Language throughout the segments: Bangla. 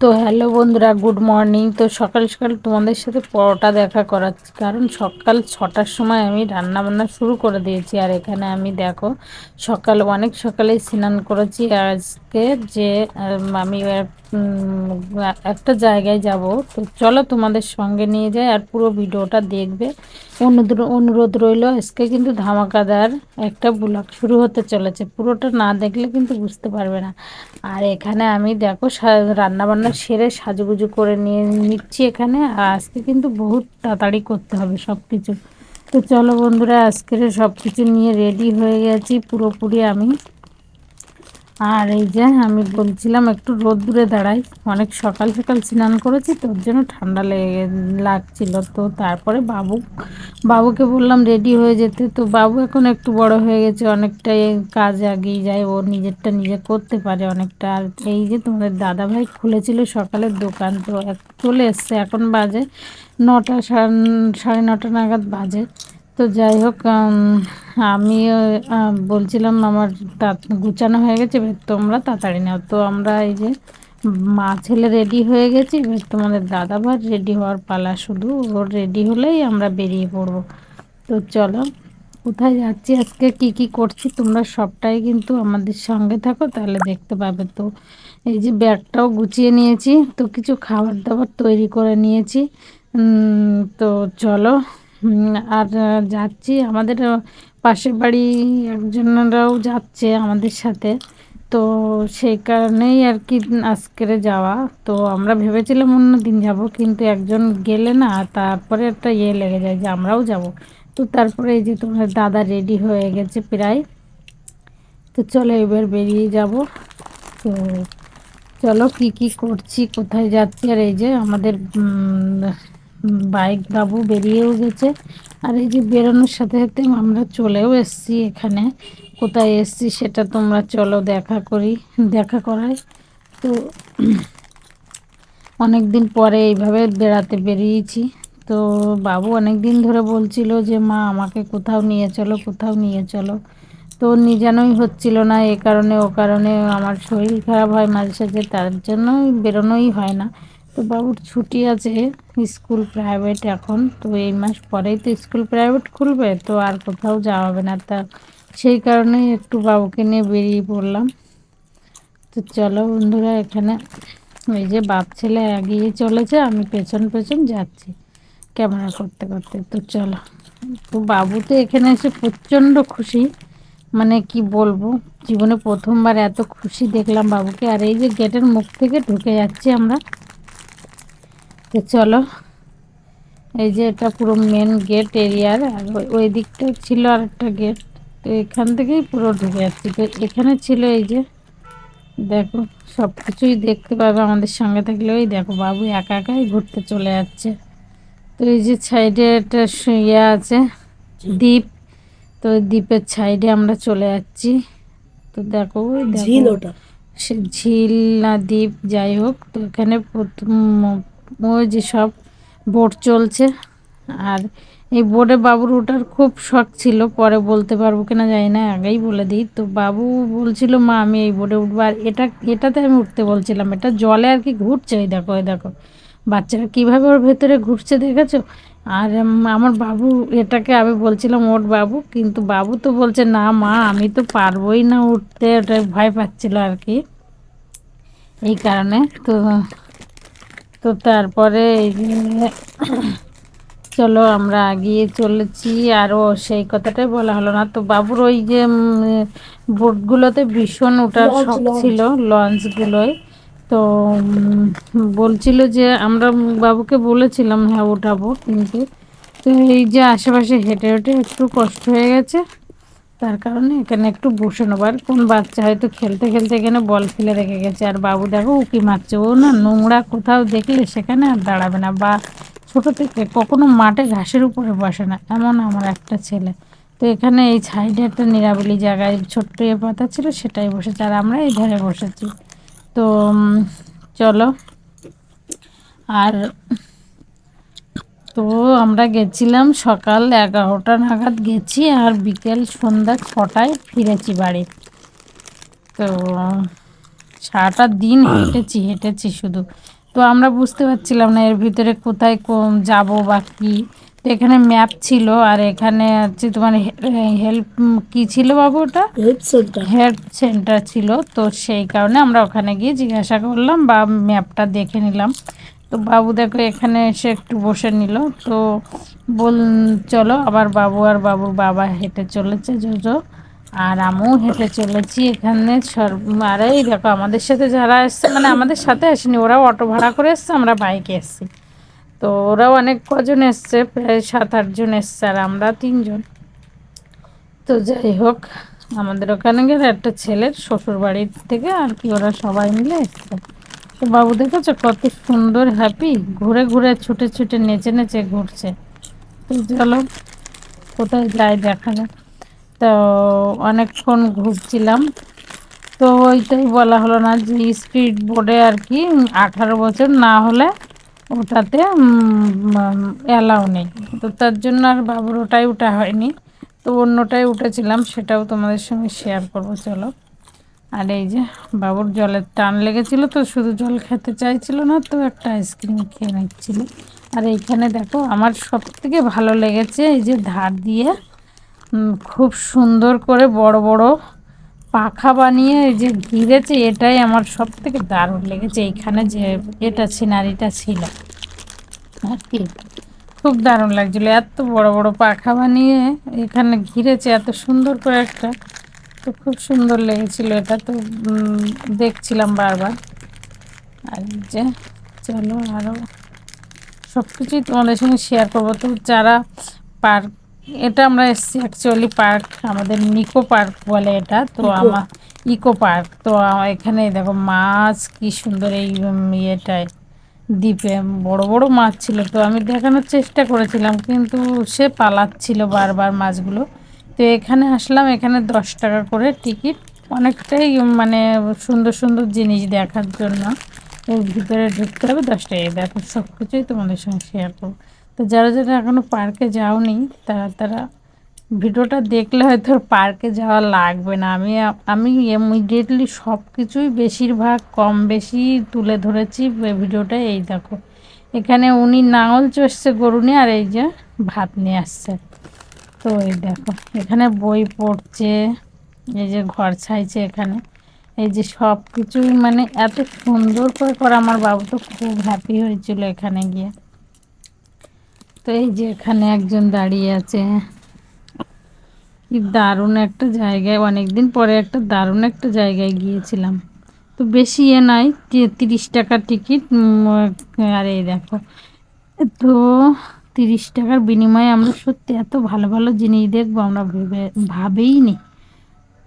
তো হ্যালো বন্ধুরা, গুড মর্নিং। তো সকাল সকাল তোমাদের সাথে পরোটা দেখা করাচ্ছি। কারণ সকাল ছটার সময় আমি রান্না বান্না শুরু করে দিয়েছি। আর এখানে আমি দেখো, সকাল অনেক সকালে স্নান করেছি। আজকে যে আমি একটা জায়গায় যাব। তো চলো তোমাদের সঙ্গে নিয়ে যাই আর পুরো ভিডিওটা দেখবে। অনুরোধ অনুরোধ রইল, আজকে কিন্তু ধামাকাদার একটা ব্লগ শুরু হতে চলেছে। পুরোটা না দেখলে কিন্তু বুঝতে পারবে না। আর এখানে আমি দেখো রান্নাবান্না সেরে সাজুগুজু করে নিয়ে নিচ্ছি এখানে। আর আজকে কিন্তু বহুত তাড়াতাড়ি করতে হবে সব কিছু তো চলো বন্ধুরা, আজকের সব কিছু নিয়ে রেডি হয়ে গেছি। পুরোপুরি আমি আর এই যে আমি বলছিলাম একটু রোদ দূরে দাঁড়াই। অনেক সকাল সকাল স্নান করেছি, তোর জন্য ঠান্ডা লেগে লাগছিল। তো তারপরে বাবু, বাবুকে বললাম রেডি হয়ে যেতে। তো বাবু এখন একটু বড় হয়ে গেছে, অনেকটাই কাজ আগিয়ে যায়। ও নিজেরটা নিজে করতে পারে অনেকটা। আর এই যে তোমাদের দাদাভাই খুলেছিল সকালের দোকান, তো চলে এসছে। এখন বাজে নটা সাড়ে নটা নাগাদ বাজে। তো যাই হোক আমি বলছিলাম আমার গুছানো হয়ে গেছে, এবার তোমরা তাড়াতাড়ি নাও। তো আমরা এই যে মা ছেলে রেডি হয়ে গেছি, এবার তোমাদের দাদা ভাই রেডি হওয়ার পালা শুধু, ওর রেডি হলেই আমরা বেরিয়ে পড়ব। তো চলো, কোথায় যাচ্ছি আজকে, কি কি করছি, তোমরা সবটাই কিন্তু আমাদের সঙ্গে থাকো, তাহলে দেখতে পাবে। তো এই যে ব্যাগটাও গুছিয়ে নিয়েছি, তো কিছু খাবার দাবার তৈরি করে নিয়েছি। তো চলো আর যাচ্ছি আমাদের পাশের বাড়ি একজনেরাও যাচ্ছে আমাদের সাথে। তো সেই কারণেই আর কি আজকের যাওয়া। তো আমরা ভেবেছিলাম অন্য দিন যাব, কিন্তু একজন গেলে না তারপরে একটা ইয়ে লেগে যায় যে আমরাও যাব। তো তারপরে এই যে তোমার দাদা রেডি হয়ে গেছে প্রায়। তো চলো এবার বেরিয়ে যাব। তো চলো কি কি করছি, কোথায় যাচ্ছি, আর এই যে আমাদের বাইক বাবু বেরিয়েও গেছে। আর এই যে বেরোনোর সাথে সাথে আমরা চলেও এসছি এখানে। কোথায় এসছি সেটা তোমরা চলো দেখা করি, দেখা করাই। তো অনেক দিন পরে এইভাবে বেড়াতে বেরিয়েছি। তো বাবু অনেক দিন ধরে বলছিল যে, মা, আমাকে কোথাও নিয়ে চলো, কোথাও নিয়ে চলো। তো নিজানোই হচ্ছিল না, এ কারণে ও কারণে আমার শরীর খারাপ হয় মাঝে সাঝে, তার জন্যই বেরোনোই হয় না। তো বাবুর ছুটি আছে স্কুল প্রাইভেট এখন, তো এই মাস পরেই তো স্কুল প্রাইভেট খুলবে, তো আর কোথাও যাওয়া হবে না। তা সেই কারণেই একটু বাবুকে নিয়ে বেরিয়ে পড়লাম। তো চলো বন্ধুরা, এখানে ওই যে বাপ ছেলে এগিয়ে চলেছে, আমি পেছন পেছন যাচ্ছি, ক্যামেরা করতে করতে। তো চলো, তো বাবু তো এখানে এসে প্রচণ্ড খুশি মানে কি বলব, জীবনে প্রথমবার এত খুশি দেখলাম বাবুকে, আর এই যে গেটের মুখ থেকে ঢুকে যাচ্ছি আমরা তো চলো। এই যে এটা পুরো মেন গেট এরিয়ার আর ওই দিকটা ছিল আর একটা গেট তো এখান থেকেই পুরো ঢুকে যাচ্ছি। তো এখানে ছিল এই যে দেখো সব কিছুই দেখতে পাবে আমাদের সঙ্গে থাকলে। ওই দেখো বাবু একা একাই ঘুরতে চলে যাচ্ছে। তো এই যে সাইডে একটা ইয়ে আছে দ্বীপ। তো দ্বীপের সাইডে আমরা চলে যাচ্ছি। তো দেখো ওই দেখো সে ঝিল না দ্বীপ যাই হোক। তো এখানে প্রথম যে সব বোট চলছে। আর এই বোর্ডে বাবুর ওঠার খুব শখ ছিল, পরে বলতে পারব কিনা জানি না, আগেই বলে দিই। তো বাবু বলছিল, মা, আমি এই বোর্ডে উঠবো। আর এটা, এটাতে আমি উঠতে বলছিলাম, এটা জলে আর কি ঘুরছে ওই দেখো ওই দেখো। বাচ্চারা কীভাবে ওর ভেতরে ঘুরছে দেখেছ? আর আমার বাবু এটাকে আমি বলছিলাম ওর বাবু। কিন্তু বাবু তো বলছে, না, মা, আমি তো পারবোই না উঠতে। ওটা ভয় পাচ্ছিল আর কি। এই কারণে তো তো তারপরে চলো আমরা আগিয়ে চলেছি। আরও সেই কথাটাই বলা হলো না। তো বাবুর ওই যে বোটগুলোতে ভীষণ ওটার শখ ছিল লঞ্চগুলোয়। তো বলছিল যে আমরা বাবুকে বলেছিলাম হ্যাঁ ওঠাবো। কিন্তু তো এই যে আশেপাশে হেঁটে হেঁটে একটু কষ্ট হয়ে গেছে। তার কারণে এখানে একটু বসে নেব। নেবার কোন বাচ্চা হয়তো খেলতে খেলতে এখানে বল ফেলে রেখে গেছে। আর বাবু দেখো উকি মারছে। ও না নোংরা কোথাও দেখলে সেখানে আর দাঁড়াবে না। বা ছোটো থেকে কখনো মাঠে ঘাসের উপরে বসে না। এমন আমার একটা ছেলে। তো এখানে এই সাইডে একটা নিরাবলি জায়গায় ছোট্ট এ পাতা ছিল, সেটাই বসেছে। আর আমরা এই ধারে বসেছি। তো চলো। আর তো আমরা গেছিলাম সকাল এগারোটা নাগাদ গেছি আর বিকেল সন্ধ্যা ছটায় ফিরেছি বাড়ি। তো সারাটা দিন হেঁটেছি হেঁটেছি শুধু। তো আমরা বুঝতে পারছিলাম না এর ভিতরে কোথায় যাব বা কী। তো এখানে ম্যাপ ছিল আর এখানে হচ্ছে তোমার হেল্প কি ছিল বাবু ওটা? Help centre. হেল্প সেন্টার ছিল। তো সেই কারণে আমরা ওখানে গিয়ে জিজ্ঞাসা করলাম বা ম্যাপটা দেখে নিলাম। তো বাবু দেখো, এখানে এসে একটু বসে নিল। তো বল, চলো, আবার বাবু আর বাবুর বাবা হেঁটে চলেছে, জোজো। আর আমিও হেঁটে চলেছি এখানে। আর এই দেখো, আমাদের সাথে যারা এসছে মানে আমাদের সাথে আসেনি, ওরাও অটো ভাড়া করে এসছে, আমরা বাইকে এসছি। তো ওরাও অনেক কজন এসছে, প্রায় সাত আটজন এসছে, আর আমরা তিনজন। তো যাই হোক, আমাদের ওখানে গেলে একটা ছেলের শ্বশুর বাড়ির থেকে আর কি, ওরা সবাই মিলে এসছে। তো বাবু দেখেছ কত সুন্দর হ্যাপি ঘুরে ঘুরে ছুটে ছুটে নেচে নেচে ঘুরছে। তো চলো, কোথায় যাই দেখা যাক তো অনেকক্ষণ ঘুরছিলাম। তো ওইটাই বলা হলো না যে স্পিড বোর্ডে আর কি আঠারো বছর না হলে ওটাতে অ্যালাউ নেই। তো তার জন্য আর বাবুর ওটাই উঠা হয়নি। তো অন্যটাই উঠেছিলাম, সেটাও তোমাদের সঙ্গে শেয়ার করব, চলো। আর এই যে বাবুর জলের টান লেগেছিল তো শুধু জল খেতে চাইছিল না, তো একটা আইসক্রিম খেয়ে নিচ্ছিল। আর এইখানে দেখো আমার সব থেকে ভালো লেগেছে এই যে ধার দিয়ে খুব সুন্দর করে বড় বড় পাখা বানিয়ে এই যে ঘিরেছে এটাই আমার সব থেকে দারুণ লেগেছে। এইখানে যে এটা সিনারিটা ছিল। আর কি, খুব দারুণ লাগছিল। এত বড় বড় পাখা বানিয়ে এখানে ঘিরেছে, এত সুন্দর করে একটা তো খুব সুন্দর লেগেছিল এটা তো দেখছিলাম বারবার। আর যে চলো আরও সব কিছুই তোমাদের সঙ্গে শেয়ার করব। তো যারা পার্ক এটা আমরা এসেছি অ্যাকচুয়ালি পার্ক আমাদের নিকো পার্ক বলে এটা তো আমার ইকো পার্ক তো এখানে দেখো মাছ কি সুন্দর এই ইয়েটায় দ্বীপে বড় বড় মাছ ছিল। তো আমি দেখানোর চেষ্টা করেছিলাম কিন্তু সে পালাচ্ছিল বারবার মাছগুলো। তো এখানে আসলাম, এখানে দশ টাকা করে টিকিট অনেকটাই মানে সুন্দর সুন্দর জিনিস দেখার জন্য। এর ভিতরে ঢুকতে হবে, দশ টাকা। দেখো সব কিছুই তোমাদের সঙ্গে শেয়ার করব। তো যারা যারা এখনও পার্কে যাওনি, তারা তারা ভিডিওটা দেখলে হয়তো পার্কে যাওয়া লাগবে না। আমি আমি ইমিডিয়েটলি সব কিছুই বেশিরভাগ কম বেশি তুলে ধরেছি ভিডিওটা। এই দেখো, এখানে উনি নাঙল চষছে গরু নিয়ে আর এই যে ভাত নিয়ে আসছে। তো এই দেখো, এখানে বই পড়ছে, এই যে ঘর ছাইছে এখানে। এই যে সব কিছুই মানে এত সুন্দর করে করা, আমার বাবু তো খুব হ্যাপি হয়েছিল এখানে গিয়ে। তো এই যে এখানে একজন দাঁড়িয়ে আছে। কি দারুণ একটা জায়গায়, অনেকদিন পরে একটা দারুণ একটা জায়গায় গিয়েছিলাম। তো বেশি এ নাই, তিরিশ টাকার টিকিট আর এই দেখো। তো তিরিশ টাকার বিনিময়ে আমরা সত্যি এত ভালো ভালো জিনিস দেখব, আমরা ভেবে ভাবেই নি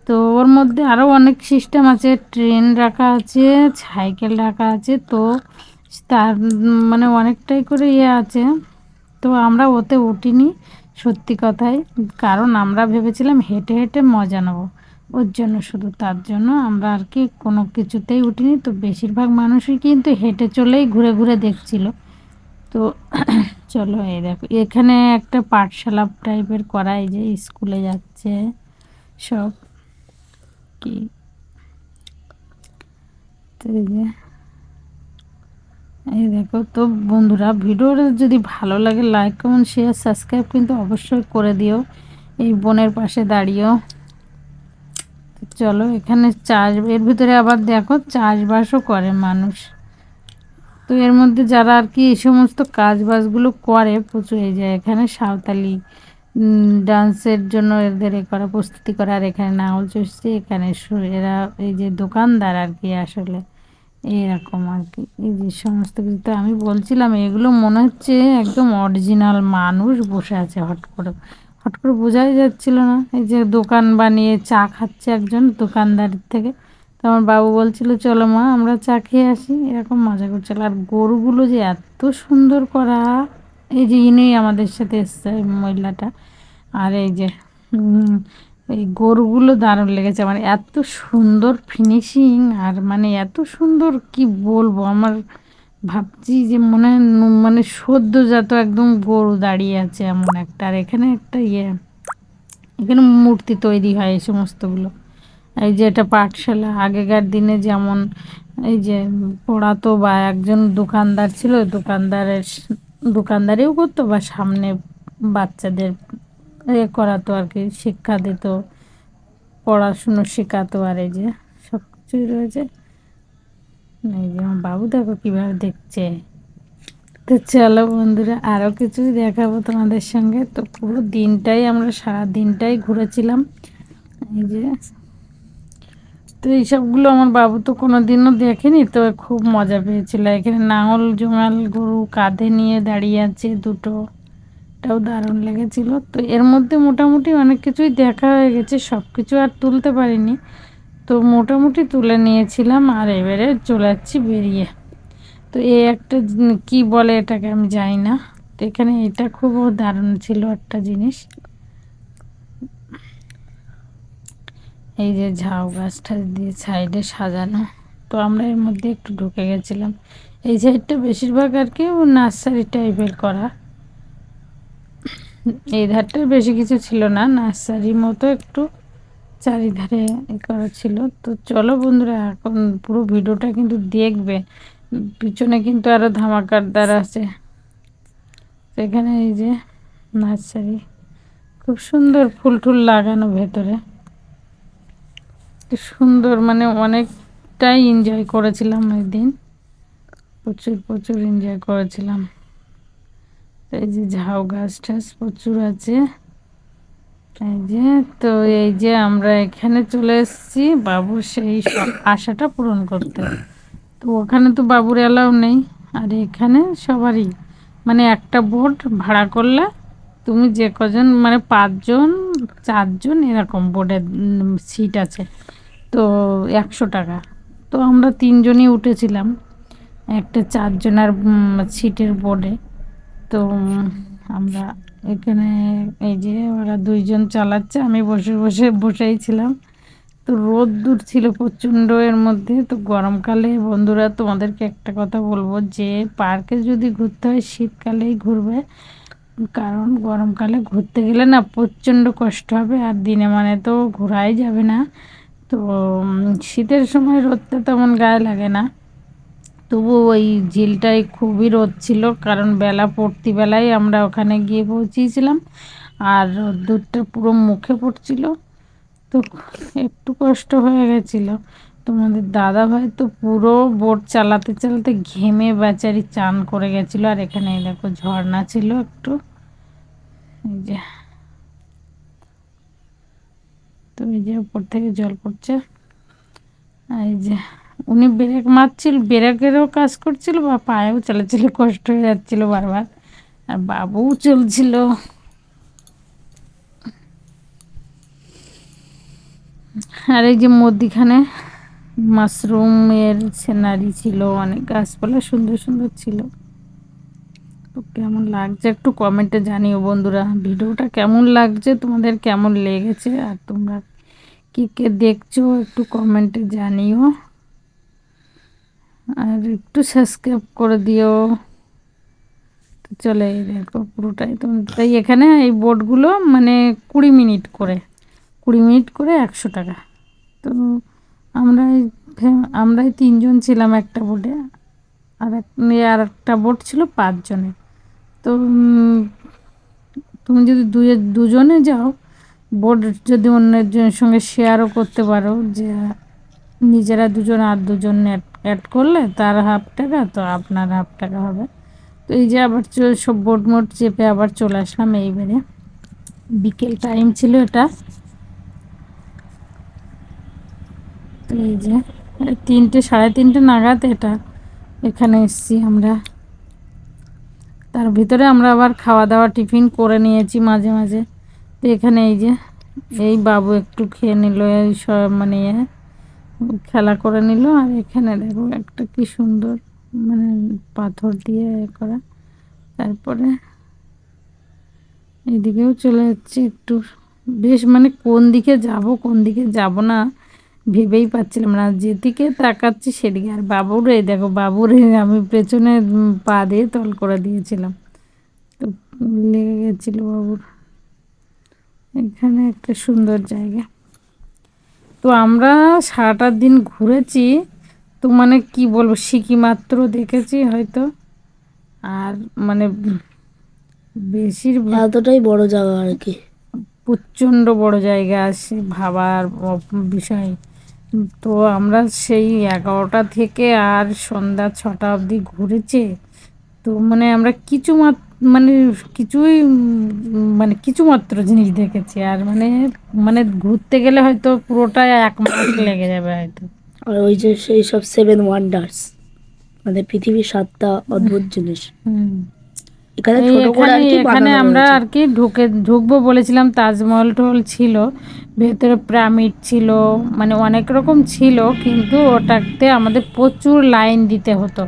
তো ওর মধ্যে আরও অনেক সিস্টেম আছে ট্রেন রাখা আছে সাইকেল রাখা আছে, তো তার মানে অনেকটাই করে ইয়ে আছে। তো আমরা ওতে উঠিনি সত্যি কথাই কারণ আমরা ভেবেছিলাম হেঁটে হেঁটে মজা নেব। ওর জন্য শুধু তার জন্য আমরা আর কি কোনো কিছুতেই উঠিনি, তো বেশিরভাগ মানুষই কিন্তু হেঁটে চলেই ঘুরে ঘুরে দেখছিল। তো চলো এই দেখো, এখানে একটা পাঠশালা টাইপের করা, এই যে স্কুলে যাচ্ছে সব। কি? এই যে, এই দেখো, তো বন্ধুরা ভিডিওটা যদি ভালো লাগে লাইক কমেন্ট শেয়ার সাবস্ক্রাইব কিন্তু অবশ্যই করে দিও। এই বোনের পাশে দাঁড়িয়েও। চলো, এখানে চাষ, এর ভিতরে আবার দেখো, চাষবাসও করে মানুষ। তো এর মধ্যে যারা আর কি এই সমস্ত কাজবাজগুলো করে, প্রচুর এই যে এখানে সাঁওতালি ডান্সের জন্য এদের এ করা প্রস্তুতি করা, আর এখানে নাঙল চষছে, এখানে এরা এই যে দোকানদার আর কি আসলে, এইরকম আর কি, এই যে সমস্ত কিছু। তো আমি বলছিলাম, এগুলো মনে হচ্ছে একদম অরিজিনাল মানুষ বসে আছে হট করে। হট করে বোঝাই যাচ্ছিল না, এই যে দোকান বানিয়ে চা খাচ্ছে একজন দোকানদারের থেকে। তো আমার বাবু বলছিল, চলো মা, আমরা চা খেয়ে আসি। এরকম মজা করছিল। আর গরুগুলো যে এত সুন্দর করা, এই যে ইনি আমাদের সাথে এসছে মহিলাটা। আর এই যে এই গরুগুলো দারুণ লেগেছে। মানে এত সুন্দর ফিনিশিং আর মানে এত সুন্দর, কি বলব? আমার ভাবছি যে মনে মানে সদ্যজাত একদম গরু দাঁড়িয়ে আছে এমন একটা। আর এখানে একটা ইয়ে এখানে মূর্তি তৈরি হয় এই সমস্তগুলো। এই যে এটা পাঠশালা, আগেকার দিনে যেমন এই যে পড়াতো বা একজন দোকানদার ছিল, দোকানদারের দোকানদারিও করতো বা সামনে বাচ্চাদের এ করাতো আর কি, শিক্ষা দিত, পড়াশুনো শেখাতো আর এই যে সব কিছুই রয়েছে। এই যে আমার বাবু দেখো কীভাবে দেখছে। তো চলো বন্ধুরা আরও কিছুই দেখাবো তোমাদের সঙ্গে। তো পুরো দিনটাই আমরা সারা দিনটাই ঘুরেছিলাম। এই যে তো এইসবগুলো আমার বাবু তো কোনো দিনও দেখেনি, তো খুব মজা পেয়েছিল। এখানে নাঙল, জোঙাল, গরু কাঁধে নিয়ে দাঁড়িয়ে আছে দুটো। এটাও দারুণ লেগেছিল। তো এর মধ্যে মোটামুটি অনেক কিছুই দেখা হয়ে গেছে সব কিছু আর তুলতে পারিনি। তো মোটামুটি তুলে নিয়েছিলাম আর এবারে চলে যাচ্ছি বেরিয়ে। তো এই একটা কি বলে এটাকে আমি জানি না। তো এখানে এটা খুব দারুণ ছিল একটা জিনিস। এই যে ঝাউ গাছটা দিয়ে সাইডে সাজানো। তো আমরা এর মধ্যে একটু ঢুকে গেছিলাম। এই সাইডটা বেশিরভাগ আর কি নার্সারি টাইপের করা। এই ধারটা বেশি কিছু ছিল না নার্সারির মতো একটু চারিধারে করা ছিল। তো চলো বন্ধুরা, এখন পুরো ভিডিওটা কিন্তু দেখবে। পিছনে কিন্তু আরও ধামাকারদার আছে। সেখানে এই যে নার্সারি। খুব সুন্দর ফুল টুল লাগানো ভেতরে। সুন্দর মানে অনেকটাই এনজয় করেছিলাম ওই দিন প্রচুর প্রচুর এনজয় করেছিলাম। এই যে ঝাউ গাছ টাছ প্রচুর আছে। এই যে, তো এই যে আমরা এখানে চলে এসেছি বাবুর সেই আশাটা পূরণ করতে। তো ওখানে তো বাবুর অ্যালাউ নেই, আর এখানে সবারই। মানে একটা বোট ভাড়া করলে তুমি যে কজন মানে পাঁচজন, চারজন এরকম বোর্ডের সিট আছে। তো একশো টাকা। তো আমরা তিনজনই উঠেছিলাম, একটা চারজনের সিটের বোর্ডে তো আমরা এখানে, এই যে ওরা দুইজন চালাচ্ছে, আমি বসে বসে বসেই ছিলাম। তো রোদ দূর ছিল প্রচণ্ড এর মধ্যে, তো গরমকালে বন্ধুরা তোমাদেরকে একটা কথা বলব, যে পার্কে যদি ঘুরতে হয়, শীতকালেই ঘুরবে। কারণ গরমকালে ঘুরতে গেলে না প্রচণ্ড কষ্ট হবে, আর দিনে মানে তো ঘোরাই যাবে না। তো শীতের সময় রোদটা তেমন গায়ে লাগে না। তবু ওই ঝিলটায় খুবই রোদ ছিল, কারণ বেলা পড়তি বেলায় আমরা ওখানে গিয়ে পৌঁছিয়েছিলাম আর রোদ্দুরটা পুরো মুখে পড়ছিল, তো একটু কষ্ট হয়ে গেছিল। তোমাদের দাদা ভাই তো পুরো বোট চালাতে চালাতে ঘেমে বেচারি চান করে গেছিল, আর এখানে দেখো ঝর্ণা ছিল একটু। এই যে। তো এই যে উপর থেকে জল পড়ছে। এই যে উনি ব্রেক মারছিল, ব্রেকেরও কাজ করছিল, বা পায়েও চলেছিল কষ্ট হয়ে যাচ্ছিল বারবার। আর বাবুও চলছিল। আর এই যে মধ্যিখানে মাশরুমের সিনারি ছিল, অনেক গাছপালা সুন্দর সুন্দর ছিল। তো কেমন লাগছে? একটু কমেন্টে জানিও বন্ধুরা। ভিডিওটা কেমন লাগছে? তোমাদের কেমন লেগেছে? আর তোমরা কী কে দেখছ একটু কমেন্টে জানিও। আর একটু সাবস্ক্রাইব করে দিও। চলে দেখো পুরোটাই তো তাই এখানে এই বোর্ডগুলো মানে কুড়ি মিনিট করে। কুড়ি মিনিট করে একশো টাকা। তো আমরা আমরাই তিনজন ছিলাম একটা বোর্ডে আর এক আর একটা বোর্ড ছিল পাঁচজনের। তো তুমি যদি দুয়ে দুজনে যাও বোর্ড যদি অন্যজনের সঙ্গে শেয়ারও করতে পারো, যে নিজেরা দুজন আর দুজন অ্যাড করলে তার হাফ টাকা, তো আপনার হাফ টাকা হবে। তো এই যে আবার সব বোর্ড মোট চেপে আবার চলে আসলাম এইবারে। বিকেল টাইম ছিল এটা। তো এই যে, তিনটে, সাড়ে তিনটে নাগাদ এটা। এখানে এসছি আমরা। তার ভিতরে আমরা আবার খাওয়া দাওয়া টিফিন করে নিয়েছি মাঝে মাঝে। তো এখানে এই যে, এই বাবু একটু খেয়ে নিল, এই সব মানে খেলা করে নিল। আর এখানে দেখো একটা কি সুন্দর মানে পাথর দিয়ে করা। তারপরে এদিকেও চলে যাচ্ছে একটু। বেশ মানে কোন দিকে যাব, কোন দিকে যাব না। ভেবেই পাচ্ছিলাম না। যেদিকে তাকাচ্ছি সেদিকে আর বাবুর এই দেখো বাবুর আমি পেছনে পা দিয়ে তল করে দিয়েছিলাম। তো লেগে গেছিল বাবুর। এখানে একটা সুন্দর জায়গা। তো আমরা সারাটা দিন ঘুরেছি। তো মানে কি বলব সিকি মাত্র দেখেছি হয়তো। আর মানে বেশিরভাগ এতটাই বড় জায়গা আর কি। প্রচণ্ড বড় জায়গা আছে ভাবার বিষয়। তো আমরা সেই এগারোটা থেকে আর সন্ধ্যা ছটা অবধি ঘুরেছে। তো মানে আমরা কিছু মানে কিছুই মানে কিছু মাত্র জিনিস দেখেছি। আর মানে মানে ঘুরতে গেলে হয়তো পুরোটাই এক মাস লেগে যাবে হয়তো। আর ওই যে সেই সব সেভেন ওয়ান্ডার্স মানে পৃথিবীর সাতটা অদ্ভুত জিনিস। হুম। এখানে আমরা আর কি ঢুকে ঢুকবো বলেছিলাম তাজমহল টহল ছিল ভেতরে প্রামিড ছিল মানে অনেক রকম ছিল কিন্তু ওটাতে আমাদের প্রচুর লাইন দিতে হতো।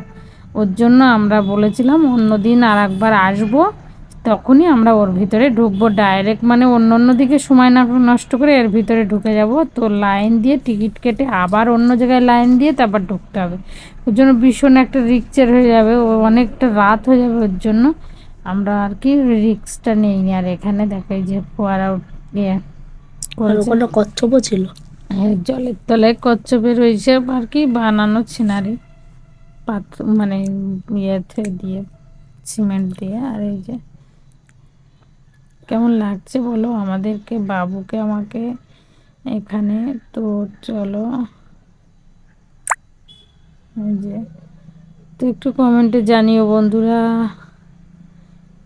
ওর জন্য আমরা বলেছিলাম অন্য দিন আর একবার আসব তখনই আমরা ওর ভিতরে ঢুকবো ডাইরেক্ট মানে অন্য অন্য দিকে সময় না নষ্ট করে এর ভিতরে ঢুকে যাব। তো লাইন দিয়ে টিকিট কেটে আবার অন্য জায়গায় লাইন দিয়ে তারপর ঢুকতে হবে। ওর জন্য ভীষণ একটা রিক্সের হয়ে যাবে ও অনেকটা রাত হয়ে যাবে ওর জন্য। আমরা আর কি রিক্সটা নেইনি আর এখানে দেখাই যে ফোয়ারা ইয়ে ওখানে কচ্ছপও ছিল। হ্যাঁ, জলের তলায় কচ্ছপের রয়েছে আর কি বানানো সিনারি পাথর মানে ইয়েতে দিয়ে সিমেন্ট দিয়ে। আর এই যে কেমন লাগছে বলো? আমাদেরকে বাবুকে আমাকে এখানে। তো চলো। এই যে তো একটু কমেন্টে জানিও বন্ধুরা।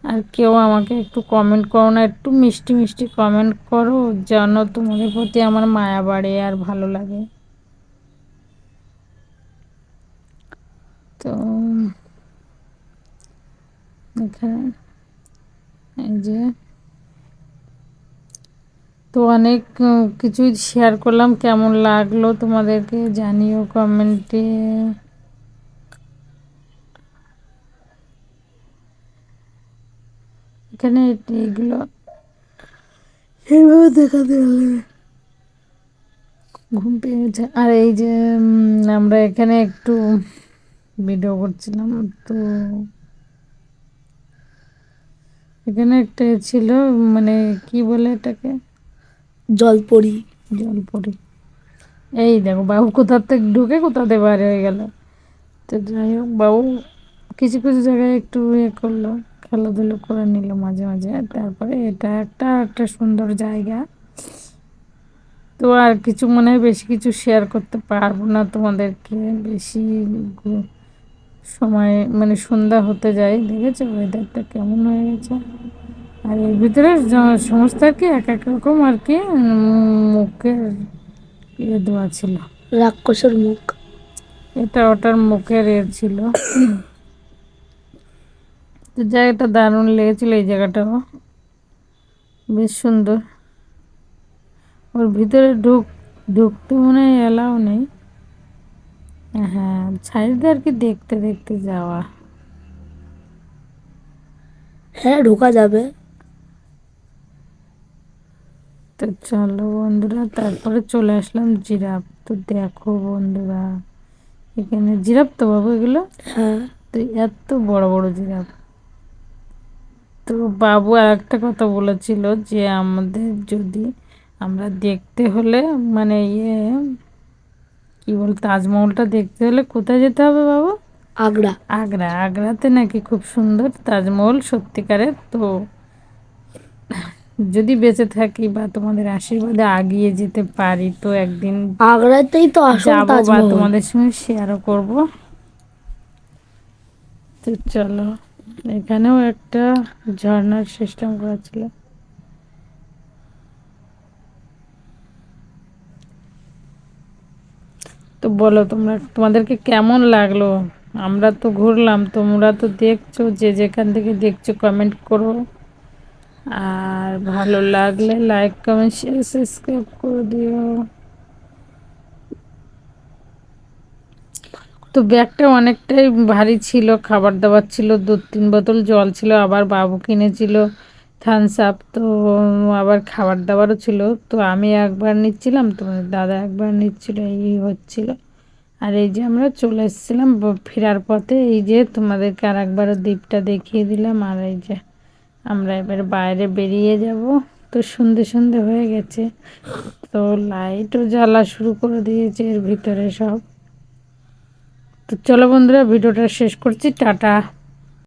আর কেউ আমাকে একটু কমেন্ট করো না, একটু মিষ্টি মিষ্টি কমেন্ট করো, যেন তোমাদের প্রতি আমার মায়া বাড়ে আর ভালো লাগে। তো, এখানে এই যে, তো অনেক কিছুই শেয়ার করলাম, কেমন লাগল তোমাদেরকে জানিও কমেন্টে এখানে এগুলো সেইভাবে দেখাতে হবে ঘুম পেয়ে গেছে। আর এই যে আমরা এখানে একটু ভিডিও করছিলাম তো এখানে একটা ছিল মানে কি বলে এটাকে? জলপরি। জলপরি। এই দেখো বাবু কোথার থেকে ঢুকে কোথাতে বাইরে হয়ে গেল? তো যাই হোক বাবু কিছু কিছু জায়গায় একটু ইয়ে করল। খেলাধুলো করে নিল মাঝে মাঝে। তারপরে এটা একটা একটা সুন্দর জায়গা। তো আর কিছু মনে হয় বেশি কিছু শেয়ার করতে পারব না তোমাদেরকে। বেশি সময় মানে সন্ধ্যা হতে যায়। দেখেছ? ওয়েদারটা কেমন হয়ে গেছে? আর এর ভিতরে সমস্ত আর কি এক এক রকম আর কি মুখের ইয়ে দেওয়া ছিল। রাক্ষসের মুখ। এটা ওটার মুখের এ ছিল। তো জায়গাটা দারুণ লেগেছিল এই জায়গাটাও। বেশ সুন্দর। ওর ভিতরে ঢুক ঢুকতে মনে হয় এলাও নেই। হ্যাঁ সাইডে আর কি দেখতে দেখতে যাওয়া। হ্যাঁ ঢোকা যাবে। তো চলো বন্ধুরা তারপরে চলে আসলাম জিরাফ। তো দেখো বন্ধুরা এখানে জিরাফ তো বাবু এগুলো? হ্যাঁ। তো এত বড় বড় জিরাফ। তো বাবু আর একটা কথা বলেছিল যে আমাদের যদি আমরা দেখতে হলে মানে ইয়ে কি বল তাজমহলটা দেখতে হলে কোথায় যেতে হবে বাবু? আগ্রা। আগ্রা। আগ্রাতে নাকি খুব সুন্দর তাজমহল সত্যিকারের। তো যদি বেঁচে থাকি বা তোমাদের আশীর্বাদে আগিয়ে যেতে পারি তো একদিন আগ্রাতেই তো যাব বা তোমাদের সঙ্গে শেয়ারও করব। তো চলো। এখানেও একটা ঝর্ণার সিস্টেম করা ছিল তো বলো তোমরা, তোমাদেরকে কেমন লাগল? আমরা তো ঘুরলাম, তোমরা তো দেখছ, যে যেখান থেকে দেখছ কমেন্ট করো। আর ভালো লাগলে লাইক কমেন্ট শেয়ার সাবস্ক্রাইব করে দিও। তো ব্যাগটা অনেকটাই ভারী ছিল খাবার দাবার ছিল, দু তিন বোতল জল ছিল, আবার বাবু কিনেছিল থামস আপ তো আবার খাবার দাবারও ছিল। তো আমি একবার নিচ্ছিলাম, তো দাদা একবার নিচ্ছিল, এই হচ্ছিল। আর এই যে আমরা চলে এসেছিলাম ফেরার পথে, এই যে তোমাদেরকে আর একবারও দ্বীপটা দেখিয়ে দিলাম, আর এই যে আমরা এবার বাইরে বেরিয়ে যাব। তো সন্ধে সন্ধে হয়ে গেছে, তো লাইটও জ্বালা শুরু করে দিয়েছে এর ভিতরে সব। তো চলো বন্ধুরা ভিডিওটা শেষ করছি টাটা।